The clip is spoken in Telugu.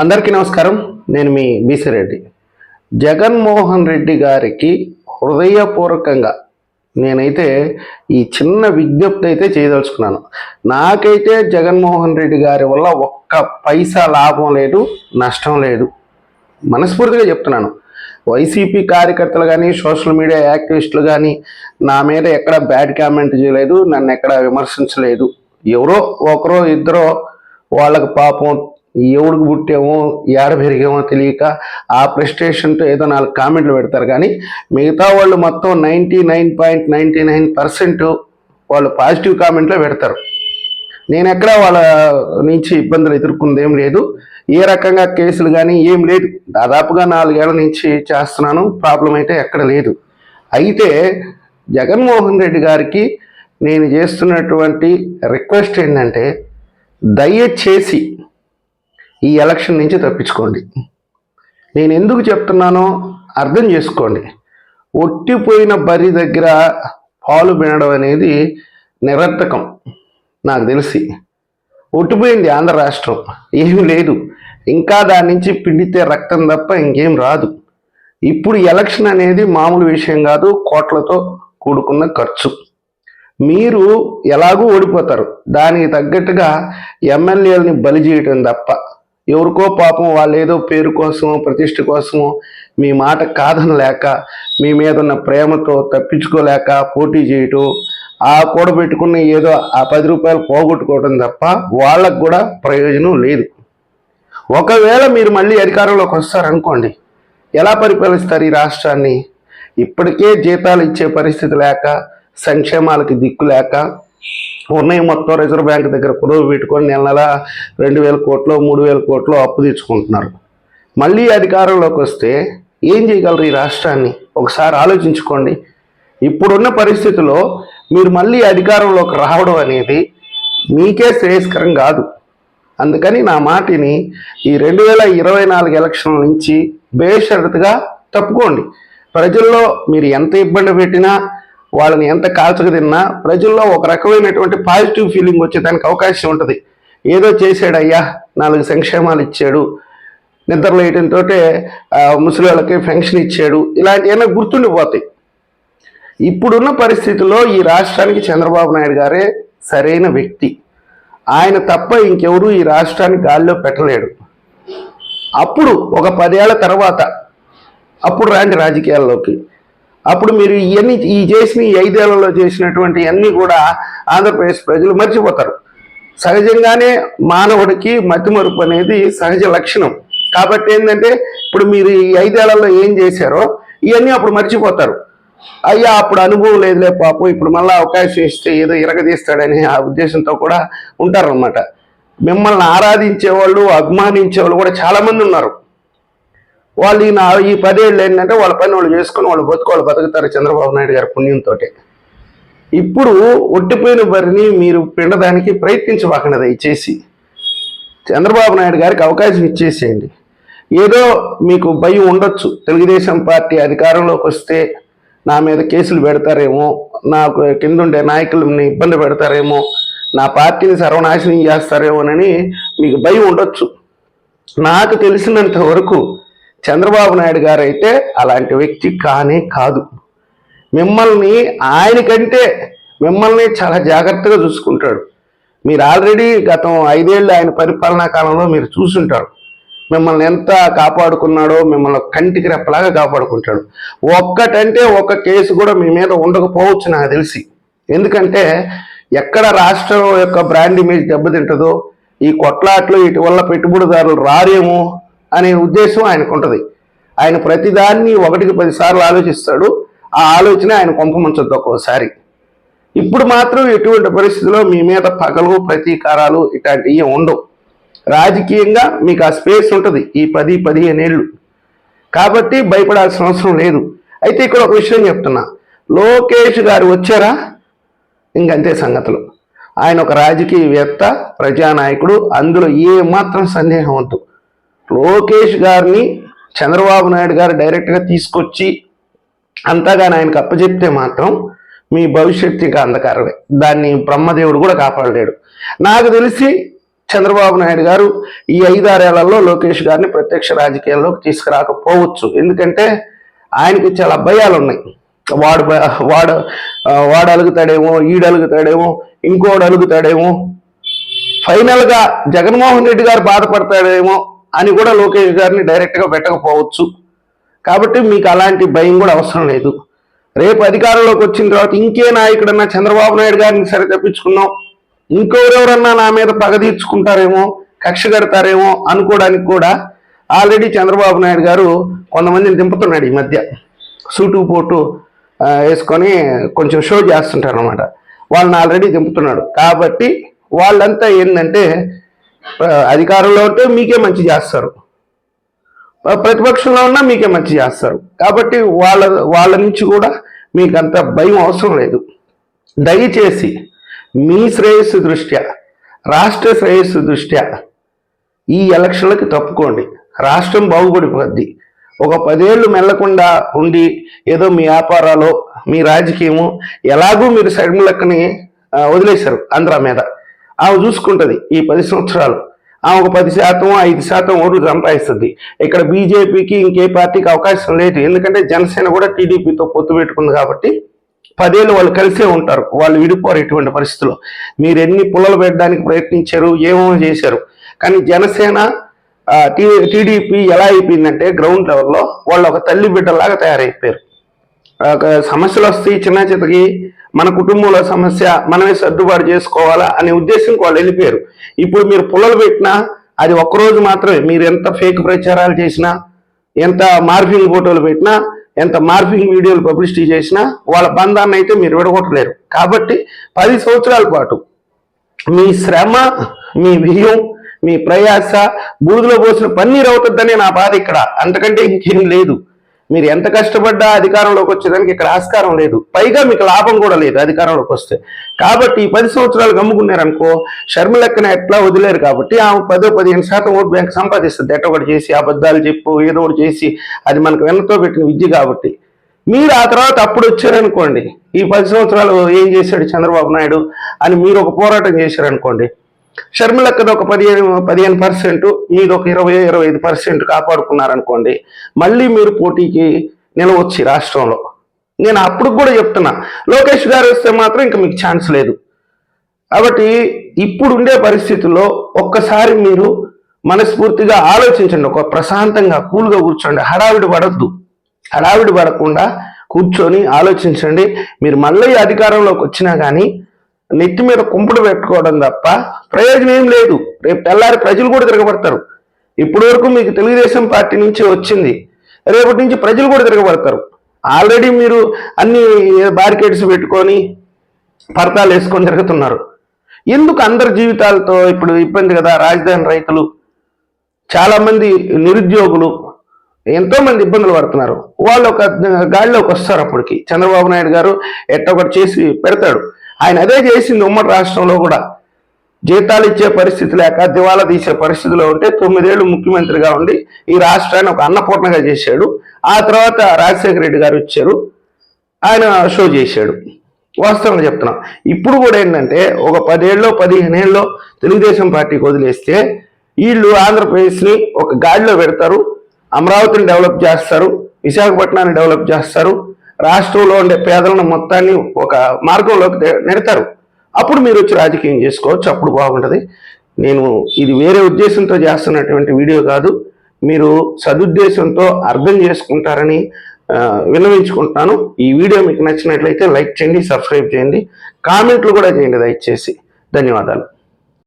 అందరికీ నమస్కారం. నేను మీ బీసీ రెడ్డి జగన్మోహన్ రెడ్డి గారికి హృదయపూర్వకంగా నేనైతే ఈ చిన్న విజ్ఞప్తి అయితే చేయదలుచుకున్నాను. నాకైతే జగన్మోహన్ రెడ్డి గారి వల్ల ఒక్క పైసా లాభం లేదు నష్టం లేదు. మనస్ఫూర్తిగా చెప్తున్నాను. వైసీపీ కార్యకర్తలు కానీ సోషల్ మీడియా యాక్టివిస్టులు కానీ నా మీద ఎక్కడ బ్యాడ్ కామెంట్ చేయలేదు నన్ను ఎక్కడ విమర్శించలేదు. ఎవరో ఒకరో ఇద్దరో వాళ్ళకి పాపం ఎవడికి పుట్టామో ఏడ పెరిగామో తెలియక ఆ ప్రెస్టేషన్తో ఏదో నాలుగు కామెంట్లు పెడతారు. కానీ మిగతా వాళ్ళు మొత్తం ninety nine point ninety nine percent వాళ్ళు పాజిటివ్ కామెంట్లో పెడతారు. నేను ఎక్కడ వాళ్ళ నుంచి ఇబ్బందులు ఎదుర్కొంది ఏం లేదు. ఏ రకంగా కేసులు కానీ ఏం లేదు. దాదాపుగా నాలుగేళ్ళ నుంచి చేస్తున్నాను. ప్రాబ్లం అయితే ఎక్కడ లేదు. అయితే జగన్మోహన్ రెడ్డి గారికి నేను చేస్తున్నటువంటి రిక్వెస్ట్ ఏంటంటే దయచేసి ఈ ఎలక్షన్ నుంచి తప్పించుకోండి. నేను ఎందుకు చెప్తున్నానో అర్థం చేసుకోండి. ఒట్టిపోయిన బరి దగ్గర పాలు వినడం అనేది నిరర్థకం నాకు తెలిసి. ఒట్టిపోయింది ఆంధ్ర రాష్ట్రం ఏమీ లేదు. ఇంకా దాని నుంచి పిండితే రక్తం తప్ప ఇంకేం రాదు. ఇప్పుడు ఎలక్షన్ అనేది మామూలు విషయం కాదు కోట్లతో కూడుకున్న ఖర్చు. మీరు ఎలాగూ ఓడిపోతారు. దానికి తగ్గట్టుగా ఎమ్మెల్యేలని బలి చేయటం తప్ప. ఎవరికో పాపం వాళ్ళు ఏదో పేరు కోసమో ప్రతిష్ట కోసమో మీ మాట కాదనలేక మీ మీద ఉన్న ప్రేమతో తప్పించుకోలేక పోటీ చేయటం ఆ కూడబెట్టుకున్న ఏదో ఆ పది రూపాయలు పోగొట్టుకోవడం తప్ప వాళ్ళకు కూడా ప్రయోజనం లేదు. ఒకవేళ మీరు మళ్ళీ అధికారంలోకి వస్తారనుకోండి ఎలా పరిపాలిస్తారు ఈ రాష్ట్రాన్ని? ఇప్పటికే జీతాలు ఇచ్చే పరిస్థితి లేక సంక్షేమాలకి దిక్కు లేక ఉన్నాయి మొత్తం రిజర్వ్ బ్యాంక్ దగ్గర కుదవ పెట్టుకొని నెల నెల రెండు వేల కోట్లు మూడు వేల కోట్లు అప్పు తెచ్చుకుంటున్నారు. మళ్ళీ అధికారంలోకి వస్తే ఏం చేయగలరు ఈ రాష్ట్రాన్ని? ఒకసారి ఆలోచించుకోండి. ఇప్పుడున్న పరిస్థితిలో మీరు మళ్ళీ అధికారంలోకి రావడం అనేది మీకే శ్రేయస్కరం కాదు. అందుకని నా మాటిని ఈ రెండు వేల ఇరవై నాలుగు ఎలక్షన్ల నుంచి బేషరతుగా తప్పుకోండి. ప్రజల్లో మీరు ఎంత ఇబ్బంది పెట్టినా వాళ్ళని ఎంత కాల్చగా తిన్నా ప్రజల్లో ఒక రకమైనటువంటి పాజిటివ్ ఫీలింగ్ వచ్చేదానికి అవకాశం ఉంటుంది. ఏదో చేశాడయ్యా నాలుగు సంక్షేమాలు ఇచ్చాడు నిద్ర లేయటంతో ముసలి వాళ్ళకి పెన్షన్ ఇచ్చాడు ఇలాంటివన్నీ గుర్తుండిపోతాయి. ఇప్పుడున్న పరిస్థితుల్లో ఈ రాష్ట్రానికి చంద్రబాబు నాయుడు గారే సరైన వ్యక్తి. ఆయన తప్ప ఇంకెవరూ ఈ రాష్ట్రాన్ని గాల్లో పెట్టలేడు. అప్పుడు ఒక పదేళ్ళ తర్వాత అప్పుడు రాండి రాజకీయాల్లోకి. అప్పుడు మీరు ఇవన్నీ ఈ చేసిన ఈ ఐదేళ్ళలో చేసినటువంటి అన్నీ కూడా ఆంధ్రప్రదేశ్ ప్రజలు మర్చిపోతారు. సహజంగానే మానవుడికి మతిమరుపు అనేది సహజ లక్షణం. కాబట్టి ఏంటంటే ఇప్పుడు మీరు ఈ ఐదేళ్ళలో ఏం చేశారో ఇవన్నీ అప్పుడు మర్చిపోతారు. అయ్యా అప్పుడు అనుభవం లేదులే పాపం ఇప్పుడు మళ్ళీ అవకాశం ఇస్తే ఏదో ఇరగదీస్తాడని ఆ ఉద్దేశంతో కూడా ఉంటారన్నమాట. మిమ్మల్ని ఆరాధించే వాళ్ళు అభిమానించే వాళ్ళు కూడా చాలామంది ఉన్నారు. వాళ్ళు ఈయన నా ఈ పదేళ్ళు ఏంటంటే వాళ్ళ పని వాళ్ళు చేసుకుని వాళ్ళు బతుకు వాళ్ళు బతుకుతారు చంద్రబాబు నాయుడు గారి పుణ్యంతో ఇప్పుడు ఒట్టిపోయిన బరిని మీరు పిండడానికి ప్రయత్నించబాకండి దయచేసి. చంద్రబాబు నాయుడు గారికి అవకాశం ఇచ్చేసేయండి. ఏదో మీకు భయం ఉండొచ్చు. తెలుగుదేశం పార్టీ అధికారంలోకి వస్తే నా మీద కేసులు పెడతారేమో నాకు కింద ఉండే నాయకులని ఇబ్బంది పెడతారేమో నా పార్టీని సర్వనాశనం చేస్తారేమోనని మీకు భయం ఉండొచ్చు. నాకు తెలిసినంత వరకు చంద్రబాబు నాయుడు గారు అయితే అలాంటి వ్యక్తి కానే కాదు. మిమ్మల్ని ఆయనకంటే మిమ్మల్ని చాలా జాగ్రత్తగా చూసుకుంటాడు. మీరు ఆల్రెడీ గతం ఐదేళ్ళు ఆయన పరిపాలనా కాలంలో మీరు చూసుంటారు. మిమ్మల్ని ఎంత కాపాడుకున్నాడో మిమ్మల్ని కంటికి రెప్పలాగా కాపాడుకుంటాడు. ఒక్కటంటే ఒక్క కేసు కూడా మీ మీద ఉండకపోవచ్చు నాకు తెలిసి. ఎందుకంటే ఎక్కడ రాష్ట్రం యొక్క బ్రాండ్ ఇమేజ్ దెబ్బతింటుందో ఈ కొట్లాట్లు వీటి వల్ల పెట్టుబడిదారులు రారేమో అనే ఉద్దేశం ఆయనకు ఉంటుంది ఆయన ప్రతిదాన్ని ఒకటికి పదిసార్లు ఆలోచిస్తాడు. ఆ ఆలోచన ఆయన కొంపముంచొద్దు ఒక్కోసారి. ఇప్పుడు మాత్రం ఎటువంటి పరిస్థితుల్లో మీ మీద పగలు ప్రతీకారాలు ఇట్లాంటివి ఉండవు. రాజకీయంగా మీకు ఆ స్పేస్ ఉంటుంది ఈ పది పదిహేను ఏళ్ళు. కాబట్టి భయపడాల్సిన అవసరం లేదు. అయితే ఇక్కడ ఒక విషయం చెప్తున్నా. లోకేష్ గారు వచ్చారా? ఇంకంతే సంగతులు. ఆయన ఒక రాజకీయవేత్త ప్రజానాయకుడు. అందులో ఏమాత్రం సందేహం వద్దు. లోకేష్ గారిని చంద్రబాబు నాయుడు గారు డైరెక్ట్గా తీసుకొచ్చి అంతగాని ఆయనకు అప్పచెప్తే మాత్రం మీ భవిష్యత్తు ఇంకా అంధకారమే. దాన్ని బ్రహ్మదేవుడు కూడా కాపాడలేడు. నాకు తెలిసి చంద్రబాబు నాయుడు గారు ఈ ఐదారేళ్ళలో లోకేష్ గారిని ప్రత్యక్ష రాజకీయాల్లోకి తీసుకురాకపోవచ్చు. ఎందుకంటే ఆయనకి చాలా భయాలు ఉన్నాయి. వాడు వాడు వాడు అలుగుతాడేమో ఈడు అలుగుతాడేమో ఇంకోడు అలుగుతాడేమో. ఫైనల్గా జగన్మోహన్ రెడ్డి గారు బాధపడతాడేమో. అని కూడా లోకేష్ గారిని డైరెక్ట్గా పెట్టకపోవచ్చు. కాబట్టి మీకు అలాంటి భయం కూడా అవసరం లేదు. రేపు అధికారంలోకి వచ్చిన తర్వాత ఇంకే నాయకుడన్నా చంద్రబాబు నాయుడు గారిని సరి తప్పించుకున్నాం. ఇంకెవరెవరన్నా నా మీద పగ తీర్చుకుంటారేమో కక్ష కడతారేమో అనుకోవడానికి కూడా ఆల్రెడీ చంద్రబాబు నాయుడు గారు కొంతమందిని దింపుతున్నాడు ఈ మధ్య. సూటు పోటు వేసుకొని కొంచెం షో చేస్తుంటారు అనమాట వాళ్ళని ఆల్రెడీ దింపుతున్నాడు. కాబట్టి వాళ్ళంతా ఏంటంటే అధికారంలో ఉంటే మీకే మంచి చేస్తారు. ప్రతిపక్షంలో ఉన్నా మీకే మంచి చేస్తారు. కాబట్టి వాళ్ళ వాళ్ళ నుంచి కూడా మీకు అంత భయం అవసరం లేదు. దయచేసి మీ శ్రేయస్సు దృష్ట్యా రాష్ట్ర శ్రేయస్సు దృష్ట్యా ఈ ఎలక్షన్లకి తప్పుకోండి. రాష్ట్రం బాగుపడిపోద్ది. ఒక పదేళ్ళు మెల్లకుండా ఉండి ఏదో మీ వ్యాపారాలు మీ రాజకీయము ఎలాగూ మీరు సైడ్లక్కని వదిలేశారు ఆంధ్ర మీద. ఆమె చూసుకుంటుంది ఈ పది సంవత్సరాలు. ఆమె ఒక పది శాతం ఐదు శాతం ఓట్లు సంపాదిస్తుంది. ఇక్కడ బీజేపీకి ఇంకే పార్టీకి అవకాశం లేదు. ఎందుకంటే జనసేన కూడా టీడీపీతో పొత్తు పెట్టుకుంది కాబట్టి పదేళ్ళు వాళ్ళు కలిసే ఉంటారు. వాళ్ళు విడిపోరు ఇటువంటి పరిస్థితుల్లో మీరు ఎన్ని పుల్లలు పెట్టడానికి ప్రయత్నించారు ఏమో చేశారు. కానీ జనసేన టీ టీడీపీ ఎలా అయిపోయిందంటే గ్రౌండ్ లెవెల్లో వాళ్ళు ఒక తల్లి బిడ్డలాగా తయారైపోయారు. ఒక సమస్యలు వస్తాయి చిన్న చితకి. మన కుటుంబంలో సమస్య మనమే సర్దుబాటు చేసుకోవాలా అనే ఉద్దేశం వాళ్ళు వెళ్ళిపోయారు. ఇప్పుడు మీరు పుల్లలు పెట్టినా అది ఒక్కరోజు మాత్రమే. మీరు ఎంత ఫేక్ ప్రచారాలు చేసినా ఎంత మార్ఫింగ్ ఫోటోలు పెట్టినా ఎంత మార్ఫింగ్ వీడియోలు పబ్లిసిటీ చేసినా వాళ్ళ బంధాన్ని అయితే మీరు విడగొట్టలేరు. కాబట్టి పది సంవత్సరాల పాటు మీ శ్రమ మీ వ్యయం మీ ప్రయాస బూదులో పోసిన పన్నీరు అవుతుందని నా బాధ ఇక్కడ. అంతకంటే ఇంకేం లేదు. మీరు ఎంత కష్టపడ్డా అధికారంలోకి వచ్చేదానికి ఇక్కడ ఆస్కారం లేదు. పైగా మీకు లాభం కూడా లేదు అధికారంలోకి వస్తే. కాబట్టి ఈ పది సంవత్సరాలు గమ్ముకున్నారనుకో షర్మిలెక్కన ఎట్లా వదిలేరు కాబట్టి ఆమె పదో పదిహేను శాతం ఓటు బ్యాంక్ సంపాదిస్తుంది. ఎట్ట ఒకటి చేసి అబద్ధాలు చెప్పు ఏదో ఒకటి చేసి అది మనకు వెనతో పెట్టిన విద్య కాబట్టి. మీరు ఆ తర్వాత అప్పుడు వచ్చారనుకోండి ఈ పది సంవత్సరాలు ఏం చేశాడు చంద్రబాబు నాయుడు అని మీరు ఒక పోరాటం చేశారనుకోండి షర్మిలక్కది ఒక పదిహేను పదిహేను పర్సెంట్ మీది ఒక ఇరవై ఇరవై ఐదు పర్సెంట్ కాపాడుకున్నారనుకోండి మళ్ళీ మీరు పోటీకి నిలవచ్చు రాష్ట్రంలో. నేను అప్పుడు కూడా చెప్తున్నా లోకేష్ గారు వస్తే మాత్రం ఇంకా మీకు ఛాన్స్ లేదు. కాబట్టి ఇప్పుడు ఉండే పరిస్థితుల్లో ఒక్కసారి మీరు మనస్ఫూర్తిగా ఆలోచించండి ఒక ప్రశాంతంగా కూల్గా కూర్చోండి హడావిడి పడద్దు. హడావిడి పడకుండా కూర్చొని ఆలోచించండి. మీరు మళ్ళీ అధికారంలోకి వచ్చినా కానీ నెత్తి మీద కుంపుడు పెట్టుకోవడం తప్ప ప్రయోజనం ఏం లేదు. రేపు తెల్లారి ప్రజలు కూడా తిరగబడతారు. ఇప్పటి వరకు మీకు తెలుగుదేశం పార్టీ నుంచి వచ్చింది. రేపటి నుంచి ప్రజలు కూడా తిరగబడతారు. ఆల్రెడీ మీరు అన్ని బ్యారికేడ్స్ పెట్టుకొని పరతాలు వేసుకొని తిరుగుతున్నారు. ఎందుకు అందరి జీవితాలతో ఇప్పుడు ఇబ్బంది కదా? రాజధాని రైతులు చాలామంది నిరుద్యోగులు ఎంతోమంది ఇబ్బందులు పడుతున్నారు. వాళ్ళు ఒక గాడిలోకి వస్తారు అప్పటికి. చంద్రబాబు నాయుడు గారు ఎట్ట ఒకటి చేసి పెడతాడు. ఆయన అదే చేసింది ఉమ్మడి రాష్ట్రంలో కూడా. జీతాలు ఇచ్చే పరిస్థితి లేక దివాలా తీసే పరిస్థితిలో ఉంటే తొమ్మిదేళ్ళు ముఖ్యమంత్రిగా ఉండి ఈ రాష్ట్రాన్ని ఒక అన్నపూర్ణగా చేశాడు. ఆ తర్వాత రాజశేఖర రెడ్డి గారు వచ్చారు. ఆయన షో చేశాడు. వాస్తవంగా చెప్తున్నాం. ఇప్పుడు కూడా ఏంటంటే ఒక పదేళ్ళలో పదిహేనేళ్ళలో తెలుగుదేశం పార్టీకి వదిలేస్తే వీళ్ళు ఆంధ్రప్రదేశ్ని ఒక గాడిలో పెడతారు. అమరావతిని డెవలప్ చేస్తారు. విశాఖపట్నాన్ని డెవలప్ చేస్తారు. రాష్ట్రంలో ఉండే పేదలను మొత్తాన్ని ఒక మార్గంలోకి నెడతారు. అప్పుడు మీరు వచ్చి రాజకీయం చేసుకోవచ్చు అప్పుడు బాగుంటుంది. నేను ఇది వేరే ఉద్దేశంతో చేస్తున్నటువంటి వీడియో కాదు. మీరు సదుద్దేశంతో అర్థం చేసుకుంటారని విన్నవించుకుంటున్నాను. ఈ వీడియో మీకు నచ్చినట్లయితే లైక్ చేయండి సబ్స్క్రైబ్ చేయండి. కామెంట్లు కూడా చేయండి దయచేసి. ధన్యవాదాలు.